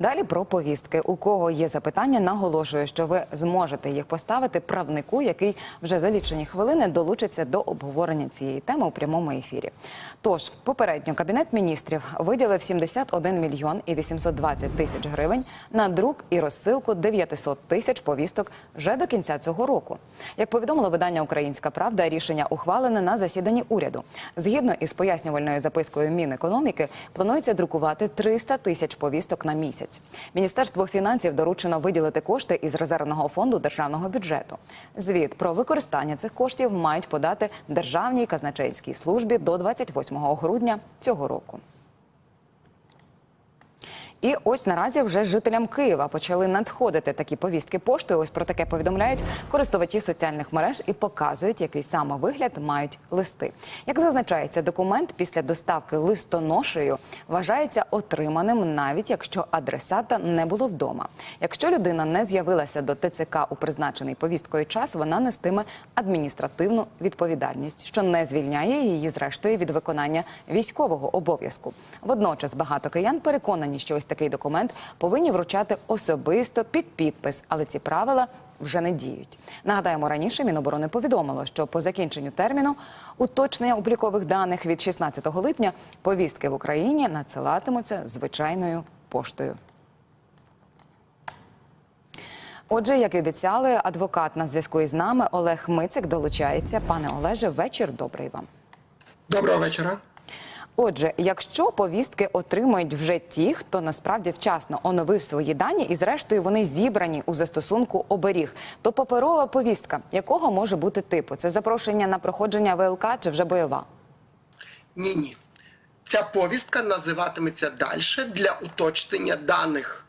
Далі про повістки. У кого є запитання, наголошую, що ви зможете їх поставити правнику, який вже за лічені хвилини долучиться до обговорення цієї теми у прямому ефірі. Тож, попередньо кабінет міністрів виділив 71 мільйон і 820 тисяч гривень на друк і розсилку 900 тисяч повісток вже до кінця цього року. Як повідомило видання Українська Правда, рішення ухвалене на засіданні уряду. Згідно із пояснювальною запискою Мінекономіки, планується друкувати 300 тисяч повісток на місяць. Міністерство фінансів доручено виділити кошти із резервного фонду державного бюджету. Звіт про використання цих коштів мають подати державній казначейській службі до 28 грудня цього року. І ось наразі вже жителям Києва почали надходити такі повістки поштою. Ось про таке повідомляють користувачі соціальних мереж і показують, який саме вигляд мають листи. Як зазначається, документ після доставки листоношею вважається отриманим, навіть якщо адресата не було вдома. Якщо людина не з'явилася до ТЦК у призначений повісткою час, вона нестиме адміністративну відповідальність, що не звільняє її зрештою від виконання військового обов'язку. Водночас багато киян переконані, що ось такий документ повинні вручати особисто під підпис, але ці правила вже не діють. Нагадаємо, раніше Міноборони повідомило, що по закінченню терміну уточнення облікових даних від 16 липня повістки в Україні надсилатимуться звичайною поштою. Отже, як і обіцяли, адвокат на зв'язку із нами Олег Мицик долучається. Пане Олеже, вечір добрий вам. Доброго вечора. Отже, якщо повістки отримують вже ті, хто насправді вчасно оновив свої дані, і зрештою вони зібрані у застосунку оберіг, то паперова повістка якого може бути типу? Це запрошення на проходження ВЛК чи вже бойова? Ні, ні. Ця повістка називатиметься далі для уточнення даних.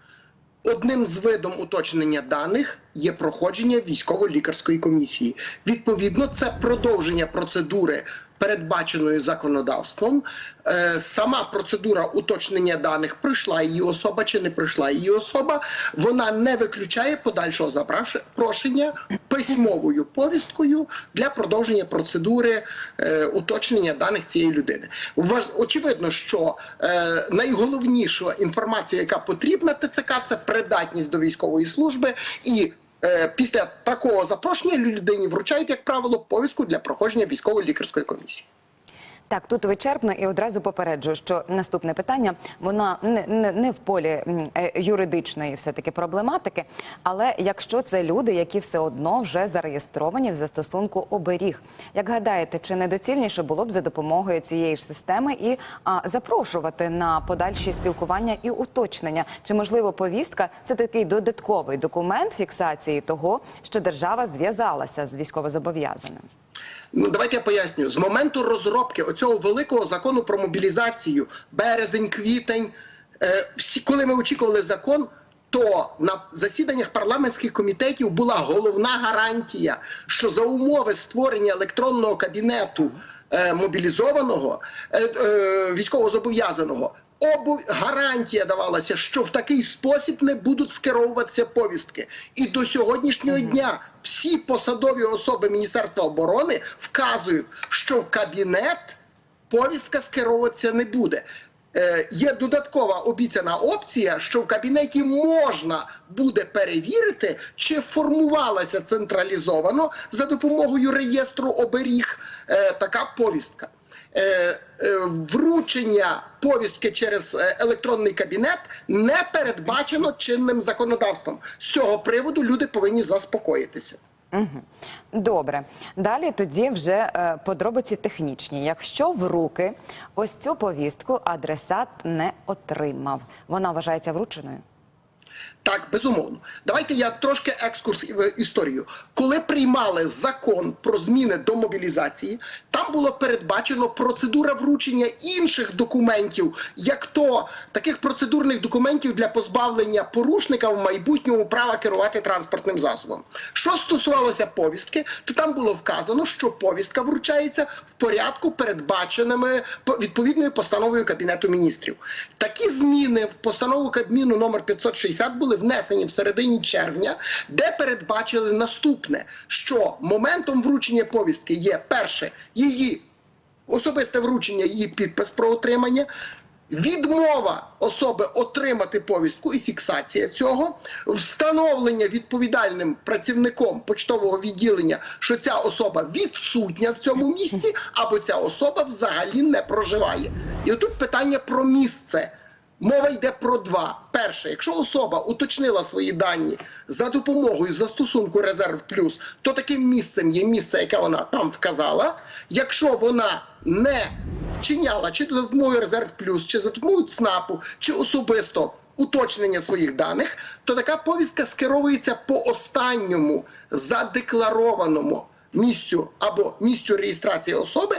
Одним з видом уточнення даних є проходження військово-лікарської комісії. Відповідно, це продовження процедури, передбаченої законодавством. Е, сама процедура уточнення даних пройшла її особа чи не пройшла її особа. Вона не виключає подальшого запрошення письмовою повісткою для продовження процедури е, уточнення даних цієї людини. Очевидно, що е, найголовніша інформація, яка потрібна ТЦК, це придатність до військової служби і. Е, Після такого запрошення людині вручають, як правило, повістку для проходження військово-лікарської комісії. Так, тут вичерпно і одразу попереджую, що наступне питання воно не, не, не в полі е, юридичної все таки проблематики. Але якщо це люди, які все одно вже зареєстровані в застосунку оберіг, як гадаєте, чи недоцільніше було б за допомогою цієї ж системи і а, запрошувати на подальші спілкування і уточнення? Чи можливо повістка це такий додатковий документ фіксації того, що держава зв'язалася з військовозобов'язаним? Ну, давайте я поясню. З моменту розробки оцього великого закону про мобілізацію, березень, квітень, е, всі, коли ми очікували закон, то на засіданнях парламентських комітетів була головна гарантія, що за умови створення електронного кабінету е, мобілізованого е, е, військовозобов'язаного. Обу гарантія давалася, що в такий спосіб не будуть скеровуватися повістки. І до сьогоднішнього дня всі посадові особи Міністерства оборони вказують, що в кабінет повістка скеровуватися не буде. Е, є додаткова обіцяна опція, що в кабінеті можна буде перевірити, чи формувалася централізовано за допомогою реєстру оберіг е, така повістка. Е, е, вручення повістки через е, електронний кабінет не передбачено чинним законодавством. З цього приводу люди повинні заспокоїтися. Добре, далі тоді вже подробиці технічні. Якщо в руки ось цю повістку адресат не отримав, вона вважається врученою. Так, безумовно. Давайте я трошки екскурс в історію. Коли приймали закон про зміни до мобілізації, там було передбачено процедура вручення інших документів, як то таких процедурних документів для позбавлення порушника в майбутньому права керувати транспортним засобом. Що стосувалося повістки, то там було вказано, що повістка вручається в порядку, передбаченими відповідною постановою Кабінету міністрів. Такі зміни в постанову Кабміну номер 560 були внесені в середині червня, де передбачили наступне: що моментом вручення повістки є перше її особисте вручення, її підпис про отримання. Відмова особи отримати повістку і фіксація цього, встановлення відповідальним працівником почтового відділення, що ця особа відсутня в цьому місці, або ця особа взагалі не проживає. І отут питання про місце. Мова йде про два. Перше, якщо особа уточнила свої дані за допомогою застосунку Резерв Плюс, то таким місцем є місце, яке вона там вказала. Якщо вона не вчиняла чи за допомогою Резерв Плюс, чи за допомогою ЦНАПу, чи особисто уточнення своїх даних, то така повістка скеровується по останньому задекларованому місцю або місцю реєстрації особи.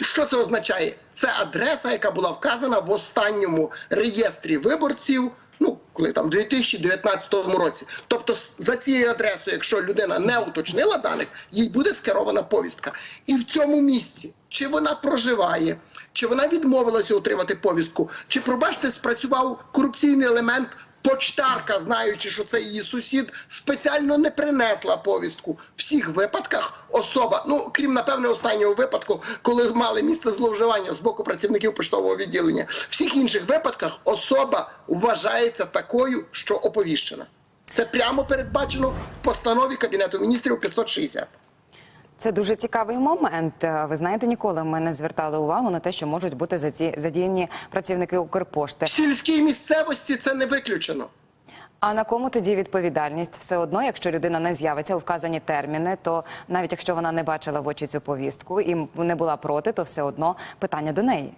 Що це означає? Це адреса, яка була вказана в останньому реєстрі виборців. Ну, коли там в 2019 році. Тобто, за цією адресою, якщо людина не уточнила даних, їй буде скерована повістка. І в цьому місці, чи вона проживає, чи вона відмовилася отримати повістку, чи пробачте, спрацював корупційний елемент. Почтарка, знаючи, що це її сусід, спеціально не принесла повістку. В всіх випадках особа, ну крім напевне, останнього випадку, коли мали місце зловживання з боку працівників поштового відділення, в всіх інших випадках особа вважається такою, що оповіщена. Це прямо передбачено в постанові Кабінету міністрів 560. Це дуже цікавий момент. Е, Ви знаєте, ніколи ми не звертали увагу на те, що можуть бути заді- задіяні працівники Укрпошти. В сільській місцевості це не виключено. А на кому тоді відповідальність? Все одно, якщо людина не з'явиться у вказані терміни, то навіть якщо вона не бачила в очі цю повістку і не була проти, то все одно питання до неї.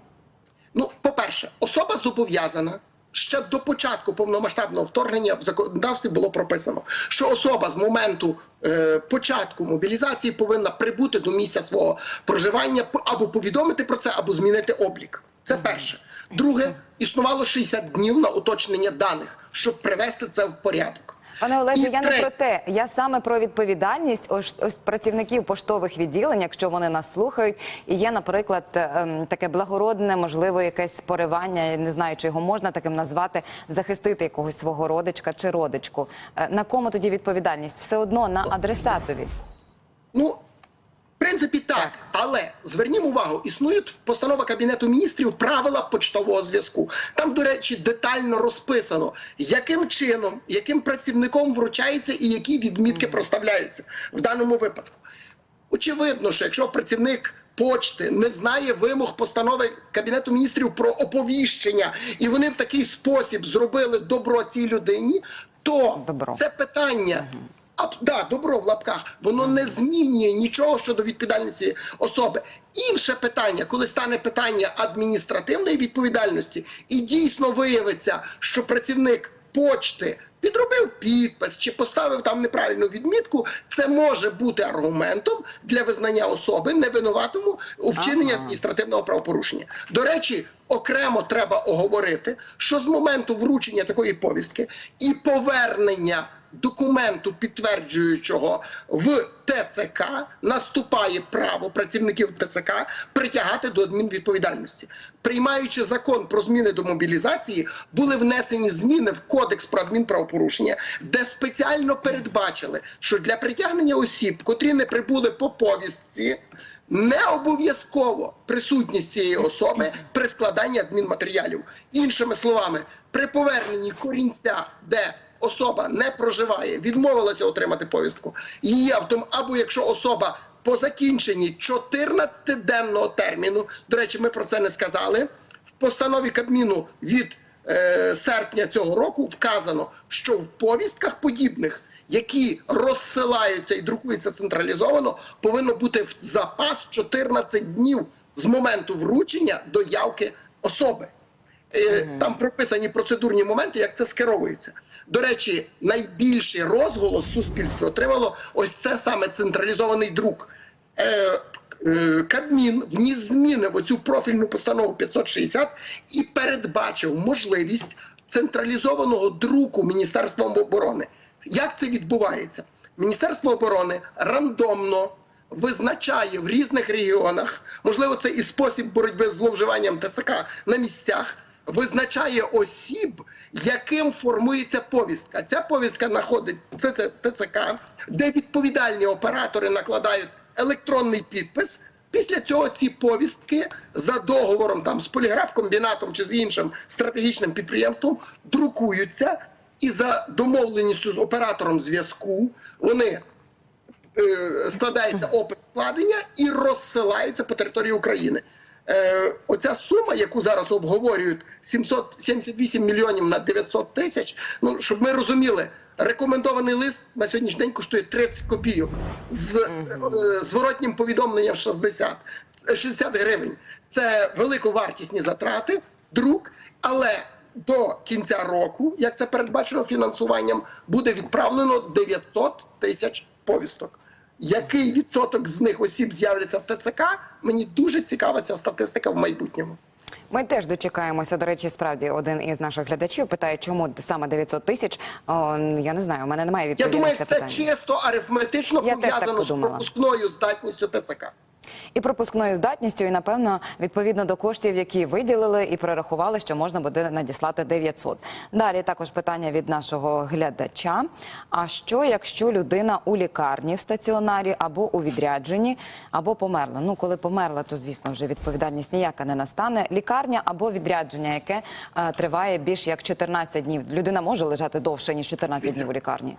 Ну, по-перше, особа зобов'язана. Ще до початку повномасштабного вторгнення в законодавстві було прописано, що особа з моменту е, початку мобілізації повинна прибути до місця свого проживання або повідомити про це, або змінити облік. Це перше. Друге, існувало 60 днів на уточнення даних, щоб привести це в порядок. Пане Олеже, я не про те. Я саме про відповідальність ось, ось працівників поштових відділень, якщо вони нас слухають, і є, наприклад, ем, таке благородне, можливо, якесь поривання, я не знаю, чи його можна таким назвати, захистити якогось свого родичка чи родичку. Е, На кому тоді відповідальність? Все одно на адресатові. Ну, принципі, так. Так. Але звернімо увагу, існують постанова Кабінету міністрів правила почтового зв'язку. Там, до речі, детально розписано, яким чином, яким працівником вручається і які відмітки проставляються в даному випадку. Очевидно, що якщо працівник почти не знає вимог постанови Кабінету міністрів про оповіщення, і вони в такий спосіб зробили добро цій людині, то Добро. це питання. А, да, добро в лапках, воно не змінює нічого щодо відповідальності особи. Інше питання, коли стане питання адміністративної відповідальності, і дійсно виявиться, що працівник почти підробив підпис чи поставив там неправильну відмітку, це може бути аргументом для визнання особи невинуватому у вчиненні Ага. адміністративного правопорушення. До речі, окремо треба оговорити, що з моменту вручення такої повістки і повернення документу, підтверджуючого в ТЦК, наступає право працівників ТЦК притягати до адмінвідповідальності. Приймаючи закон про зміни до мобілізації, були внесені зміни в кодекс про адмінправопорушення, де спеціально передбачили, що для притягнення осіб, котрі не прибули по повістці, не обов'язково присутність цієї особи при складанні адмінматеріалів. Іншими словами, при поверненні корінця, де особа не проживає, відмовилася отримати повістку, її автом, або якщо особа по закінченні 14-денного терміну, до речі, ми про це не сказали. В постанові Кабміну від е, серпня цього року вказано, що в повістках подібних, які розсилаються і друкуються централізовано, повинно бути в запас 14 днів з моменту вручення до явки особи. Е, Там прописані процедурні моменти, як це скеровується. До речі, найбільший розголос суспільства отримало ось це саме централізований друк. Е, е, Кабмін вніс зміни в оцю профільну постанову 560 і передбачив можливість централізованого друку Міністерством оборони. Як це відбувається? Міністерство оборони рандомно визначає в різних регіонах, можливо, це і спосіб боротьби з зловживанням ТЦК на місцях, визначає осіб, яким формується повістка. Ця повістка знаходить ТЦК, де відповідальні оператори накладають електронний підпис. Після цього ці повістки за договором там з поліграфкомбінатом чи з іншим стратегічним підприємством друкуються, і за домовленістю з оператором зв'язку вони е, складається опис складення і розсилаються по території України. Е, оця сума, яку зараз обговорюють 778 мільйонів на 900 тисяч. Ну щоб ми розуміли, рекомендований лист на сьогоднішній день коштує 30 копійок з е, зворотнім повідомленням 60, е, 60 гривень. Це великовартісні затрати, друк, але до кінця року, як це передбачено фінансуванням, буде відправлено 900 тисяч повісток. Який відсоток з них осіб з'являться в ТЦК? Мені дуже цікава ця статистика в майбутньому. Ми теж дочекаємося. До речі, справді один із наших глядачів питає, чому саме 900 тисяч. О, Я не знаю, у мене немає Я відповіді думаю, на це це питання. чисто арифметично Я пов'язано з пропускною здатністю ТЦК. І пропускною здатністю, і напевно відповідно до коштів, які виділили і прорахували, що можна буде надіслати 900. Далі також питання від нашого глядача. А що якщо людина у лікарні в стаціонарі або у відрядженні, або померла? Ну, коли померла, то звісно вже відповідальність ніяка не настане. Лікарня або відрядження, яке е, триває більш як 14 днів. Людина може лежати довше ніж 14 днів у лікарні.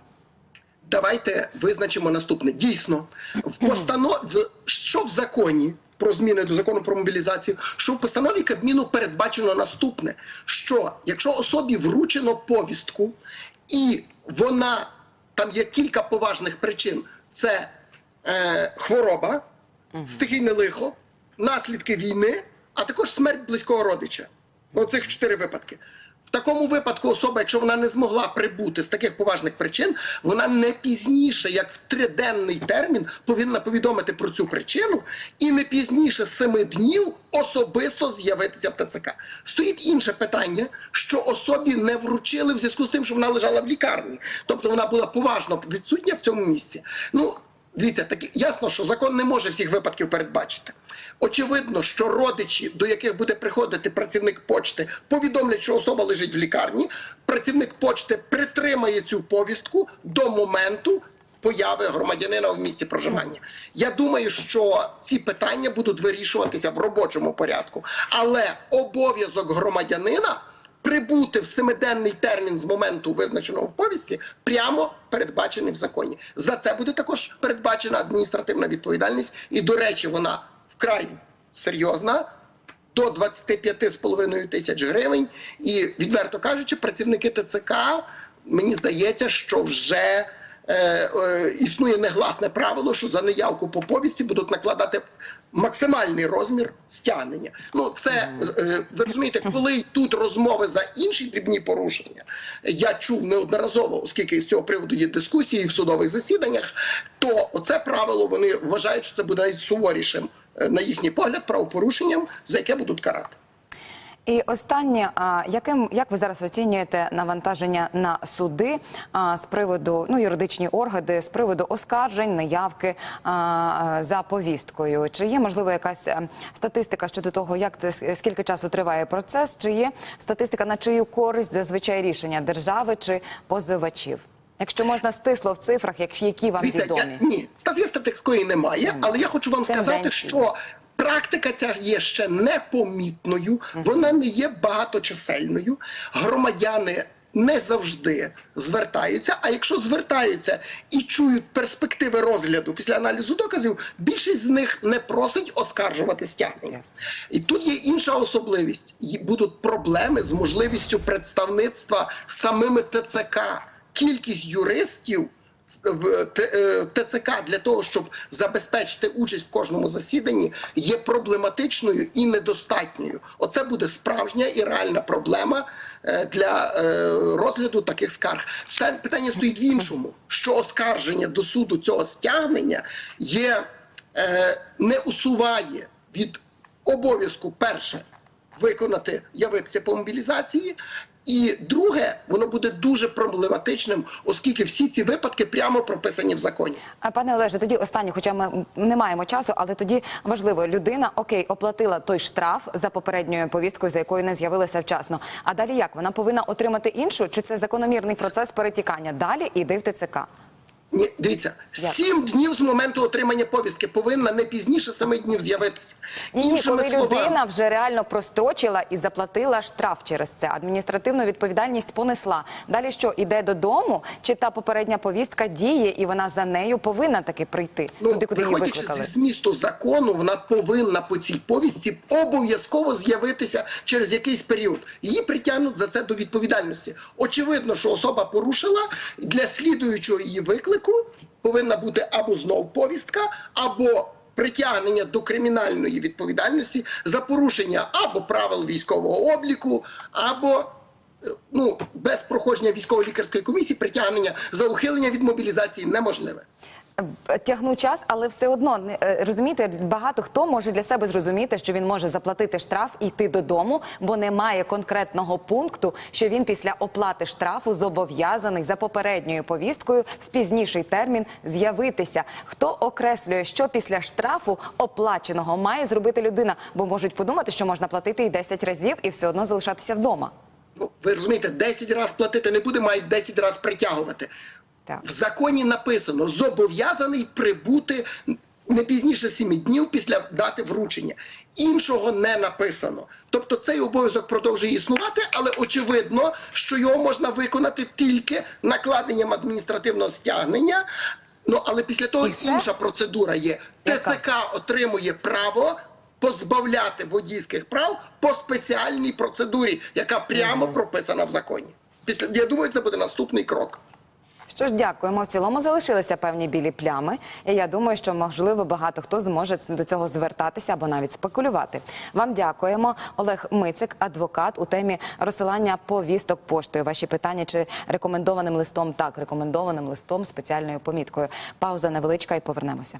Давайте визначимо наступне. Дійсно, в постанов... що в законі про зміни до закону про мобілізацію, що в постанові Кабміну передбачено наступне: що якщо особі вручено повістку, і вона там є кілька поважних причин: це е, хвороба, стихійне лихо, наслідки війни, а також смерть близького родича. Оцих чотири випадки. В такому випадку особа, якщо вона не змогла прибути з таких поважних причин, вона не пізніше, як в триденний термін, повинна повідомити про цю причину і не пізніше семи днів особисто з'явитися в ТЦК. Стоїть інше питання, що особі не вручили в зв'язку з тим, що вона лежала в лікарні, тобто вона була поважно відсутня в цьому місці. Ну Дивіться, так ясно, що закон не може всіх випадків передбачити. Очевидно, що родичі, до яких буде приходити працівник почти, повідомлять, що особа лежить в лікарні. Працівник почти притримає цю повістку до моменту появи громадянина в місті проживання. Я думаю, що ці питання будуть вирішуватися в робочому порядку, але обов'язок громадянина прибути в семиденний термін з моменту визначеного в повісті прямо передбачений в законі. За це буде також передбачена адміністративна відповідальність, і до речі, вона вкрай серйозна. До 25,5 тисяч гривень, і відверто кажучи, працівники ТЦК мені здається, що вже е, е, існує негласне правило, що за неявку по повісті будуть накладати максимальний розмір стягнення. Ну це е, ви розумієте, коли тут розмови за інші дрібні порушення, я чув неодноразово, оскільки з цього приводу є дискусії в судових засіданнях, то оце правило вони вважають, що це буде навіть суворішим е, на їхній погляд правопорушенням, за яке будуть карати. І останнє, яким як ви зараз оцінюєте навантаження на суди а, з приводу ну юридичні органи з приводу оскаржень, а, за повісткою? Чи є можливо якась е, статистика щодо того, як скільки часу триває процес? Чи є статистика на чию користь зазвичай рішення держави чи позивачів? Якщо можна стисло в цифрах, як- які вам відомі? я, ні, статистики такої немає, але я хочу вам сказати, що практика ця є ще непомітною, вона не є багаточисельною. Громадяни. Не завжди звертаються. А якщо звертаються і чують перспективи розгляду після аналізу доказів, більшість з них не просить оскаржувати стягнення. І тут є інша особливість. Будуть проблеми з можливістю представництва самими ТЦК. Кількість юристів в е, ТЦК для того, щоб забезпечити участь в кожному засіданні, є проблематичною і недостатньою. Оце буде справжня і реальна проблема е, для е, розгляду таких скарг. Питання стоїть в іншому: що оскарження до суду цього стягнення є не усуває від обов'язку перше виконати, явитися по мобілізації. І друге, воно буде дуже проблематичним, оскільки всі ці випадки прямо прописані в законі. Пане Олеже, тоді останнє, хоча ми не маємо часу, але тоді важливо, людина окей, оплатила той штраф за попередньою повісткою, за якою не з'явилася вчасно. А далі як? Вона повинна отримати іншу? Чи це закономірний процес перетікання? Далі іди в ТЦК? Ні, дивіться, сім днів з моменту отримання повістки повинна не пізніше семи днів з'явитися. Ні, ні, коли словами, людина вже реально прострочила і заплатила штраф через це, адміністративну відповідальність понесла. Далі що іде додому, чи та попередня повістка діє, і вона за нею повинна таки прийти Ну, туди, куди її виходячи викликали. зі змісту закону, вона повинна по цій повістці обов'язково з'явитися через якийсь період. Її притягнуть за це до відповідальності. Очевидно, що особа порушила для слідуючого її виклику повинна бути або знов повістка, або притягнення до кримінальної відповідальності за порушення або правил військового обліку, або е, ну без проходження військово-лікарської комісії притягнення за ухилення від мобілізації неможливе. Тягну час, але все одно е, розумієте, багато хто може для себе зрозуміти, що він може заплатити штраф і йти додому, бо немає конкретного пункту, що він після оплати штрафу зобов'язаний за попередньою повісткою в пізніший термін з'явитися. Хто окреслює, що після штрафу оплаченого має зробити людина, бо можуть подумати, що можна платити і 10 разів і все одно залишатися вдома. Ну, ви розумієте, 10 разів платити не буде, мають 10 разів притягувати. Так. В законі написано зобов'язаний прибути не пізніше 7 днів після дати вручення. Іншого не написано. Тобто цей обов'язок продовжує існувати, але очевидно, що його можна виконати тільки накладенням адміністративного стягнення. Ну але після того інша процедура є. Яка? ТЦК отримує право. Позбавляти водійських прав по спеціальній процедурі, яка прямо прописана в законі. Після я думаю, це буде наступний крок. Що ж, дякуємо. В цілому залишилися певні білі плями. І я думаю, що можливо багато хто зможе до цього звертатися або навіть спекулювати. Вам дякуємо. Олег Мицик, адвокат у темі розсилання повісток поштою. Ваші питання чи рекомендованим листом? Так, рекомендованим листом спеціальною поміткою. Пауза невеличка і повернемося.